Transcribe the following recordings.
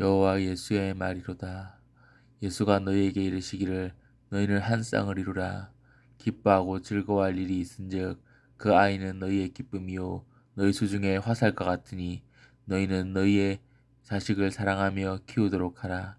여호와 예수의 말이로다. 예수가 너희에게 이르시기를 너희는 한 쌍을 이루라. 기뻐하고 즐거워할 일이 있은즉 그 아이는 너희의 기쁨이요 너희 수중에 화살과 같으니 너희는 너희의 자식을 사랑하며 키우도록 하라.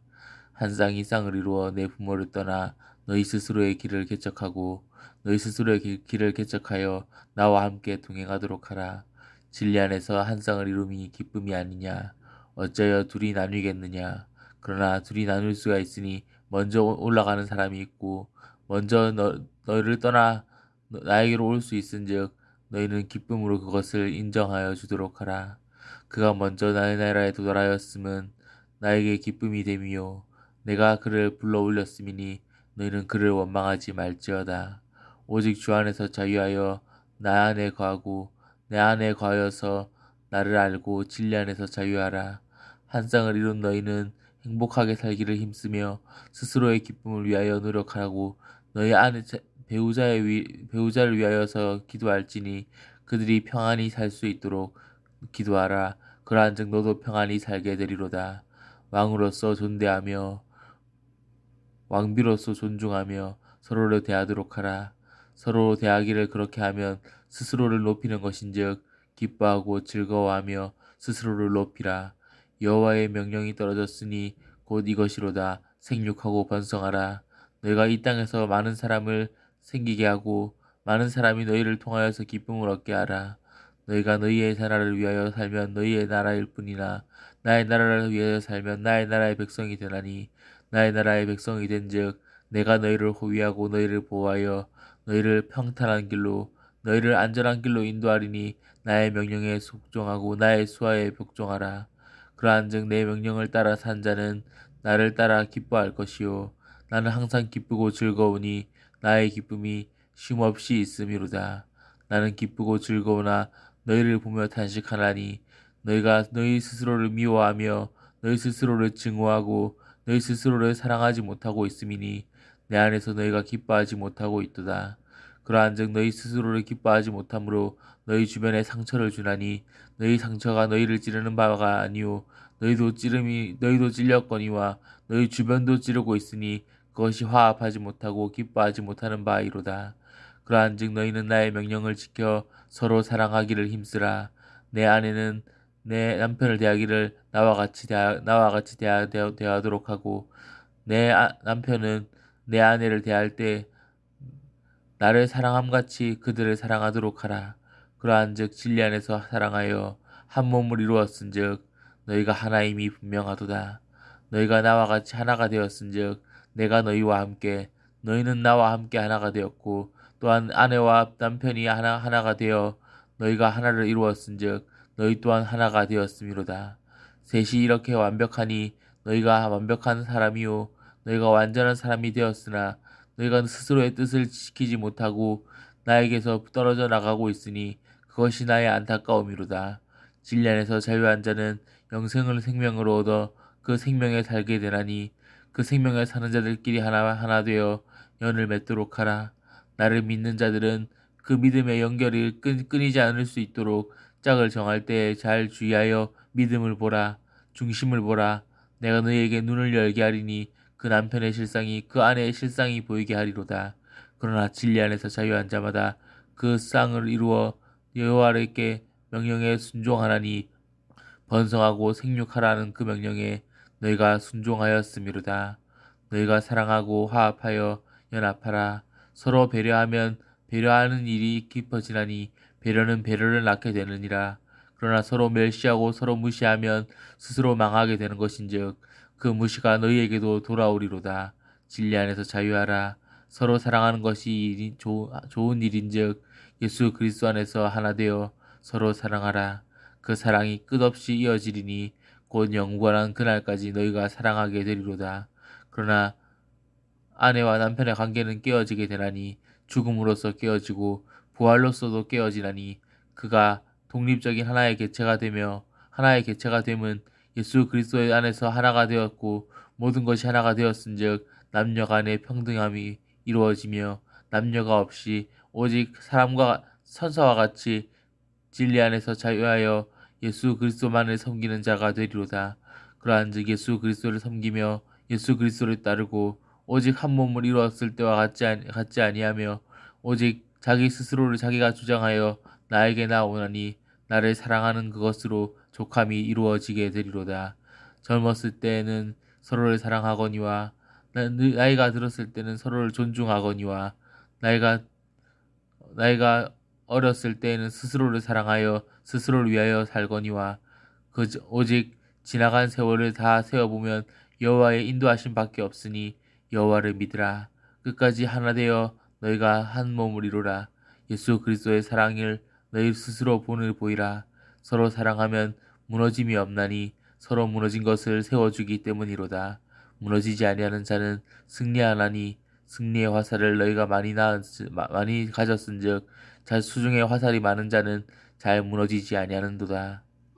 한 쌍이 쌍을 이루어 내 부모를 떠나 너희 스스로의 길을 개척하고 너희 스스로의 길- 길을 개척하여 나와 함께 동행하도록 하라. 진리 안에서 한 쌍을 이룸이 기쁨이 아니냐. 어찌하여 둘이 나뉘겠느냐. 그러나 둘이 나눌 수가 있으니 먼저 올라가는 사람이 있고 먼저 너, 너희를 떠나 너- 나에게로 올 수 있은즉 너희는 기쁨으로 그것을 인정하여 주도록 하라. 그가 먼저 나의 나라에 도달하였음은 나에게 기쁨이 됨이요 내가 그를 불러 올렸음이니 너희는 그를 원망하지 말지어다. 오직 주 안에서 자유하여 나 안에 거하고 내 안에 거하여서 나를 알고 진리 안에서 자유하라. 한 쌍을 이룬 너희는 행복하게 살기를 힘쓰며 스스로의 기쁨을 위하여 노력하라고 너희 안에 자- 배우자의 위, 배우자를 위하여서 기도할지니 그들이 평안히 살 수 있도록 기도하라. 그러한즉 너도 평안히 살게 되리로다. 왕으로서 존대하며 왕비로서 존중하며 서로를 대하도록 하라. 서로 대하기를 그렇게 하면 스스로를 높이는 것인즉 기뻐하고 즐거워하며 스스로를 높이라. 여호와의 명령이 떨어졌으니 곧 이것이로다. 생육하고 번성하라. 너희가 이 땅에서 많은 사람을 생기게 하고 많은 사람이 너희를 통하여서 기쁨을 얻게 하라. 너희가 너희의 나라를 위하여 살면 너희의 나라일 뿐이나 나의 나라를 위하여 살면 나의 나라의 백성이 되나니 나의 나라의 백성이 된즉 내가 너희를 호위하고 너희를 보호하여 너희를 평탄한 길로 너희를 안전한 길로 인도하리니 나의 명령에 속종하고 나의 수하에 복종하라. 그러한즉 내 명령을 따라 산 자는 나를 따라 기뻐할 것이요 나는 항상 기쁘고 즐거우니 나의 기쁨이 쉼없이 있음이로다. 나는 기쁘고 즐거우나 너희를 보며 탄식하나니 너희가 너희 스스로를 미워하며 너희 스스로를 증오하고 너희 스스로를 사랑하지 못하고 있음이니 내 안에서 너희가 기뻐하지 못하고 있도다. 그러한즉 너희 스스로를 기뻐하지 못함으로 너희 주변에 상처를 주나니 너희 상처가 너희를 찌르는 바가 아니요 너희도 찌름이 너희도 찔렸거니와 너희 주변도 찌르고 있으니 그것이 화합하지 못하고 기뻐하지 못하는 바이로다. 그러한즉 너희는 나의 명령을 지켜 서로 사랑하기를 힘쓰라. 내 아내는 내 남편을 대하기를 나와 같이 대하, 나와 같이 대하, 대하, 대하도록 하고 내 아, 남편은 내 아내를 대할 때 나를 사랑함 같이 그들을 사랑하도록 하라. 그러한즉 진리 안에서 사랑하여 한 몸을 이루었은즉 너희가 하나임이 분명하도다. 너희가 나와 같이 하나가 되었은즉 내가 너희와 함께 너희는 나와 함께 하나가 되었고 또한 아내와 남편이 하나 하나가 되어 너희가 하나를 이루었은즉 너희 또한 하나가 되었음이로다. 셋이 이렇게 완벽하니 너희가 완벽한 사람이요 너희가 완전한 사람이 되었으나 너희가 스스로의 뜻을 지키지 못하고 나에게서 떨어져 나가고 있으니 그것이 나의 안타까움이로다. 진리 안에서 자유한 자는 영생을 생명으로 얻어 그 생명에 살게 되나니 그 생명에 사는 자들끼리 하나 하나 되어 연을 맺도록 하라. 나를 믿는 자들은 그 믿음의 연결이 끊, 끊이지 않을 수 있도록 짝을 정할 때 잘 주의하여 믿음을 보라. 중심을 보라. 내가 너희에게 눈을 열게 하리니 그 남편의 실상이 그 아내의 실상이 보이게 하리로다. 그러나 진리 안에서 자유한 자마다 그 쌍을 이루어 여호와께 명령에 순종하나니 번성하고 생육하라는 그 명령에 너희가 순종하였음이로다. 너희가 사랑하고 화합하여 연합하라. 서로 배려하면 배려하는 일이 깊어지나니 배려는 배려를 낳게 되느니라. 그러나 서로 멸시하고 서로 무시하면 스스로 망하게 되는 것인즉 그 무시가 너희에게도 돌아오리로다. 진리 안에서 자유하라. 서로 사랑하는 것이 조, 좋은 일인즉 예수 그리스도 안에서 하나 되어 서로 사랑하라. 그 사랑이 끝없이 이어지리니 곧 영원한 그날까지 너희가 사랑하게 되리로다. 그러나 아내와 남편의 관계는 깨어지게 되나니 죽음으로써 깨어지고 부활로서도 깨어지나니 그가 독립적인 하나의 개체가 되며 하나의 개체가 됨은 예수 그리스도의 안에서 하나가 되었고 모든 것이 하나가 되었은즉 남녀 간의 평등함이 이루어지며 남녀가 없이 오직 사람과 선사와 같이 진리 안에서 자유하여 예수 그리스도만을 섬기는 자가 되리로다. 그러한즉 예수 그리스도를 섬기며 예수 그리스도를 따르고 오직 한 몸을 이루었을 때와 같지, 아니, 같지 아니하며 오직 자기 스스로를 자기가 주장하여 나에게 나오나니 나를 사랑하는 그것으로 족함이 이루어지게 되리로다. 젊었을 때에는 서로를 사랑하거니와 나- 나이가 들었을 때는 서로를 존중하거니와 나이가 나이가 어렸을 때에는 스스로를 사랑하여 스스로를 위하여 살거니와 그 오직 지나간 세월을 다 세어보면 여호와의 인도하심 밖에 없으니 여호와를 믿으라. 끝까지 하나 되어 너희가 한 몸을 이루라. 예수 그리스도의 사랑을 너희 스스로 본을 보이라 서로 사랑하면 무너짐이 없나니 서로 무너진 것을 세워주기 때문이로다. 무너지지 아니하는 자는 승리하나니 승리의 화살을 너희가 많이 낳은 많이 가졌은즉 자 수중에 화살이 많은 자는 잘 무너지지 아니하는도다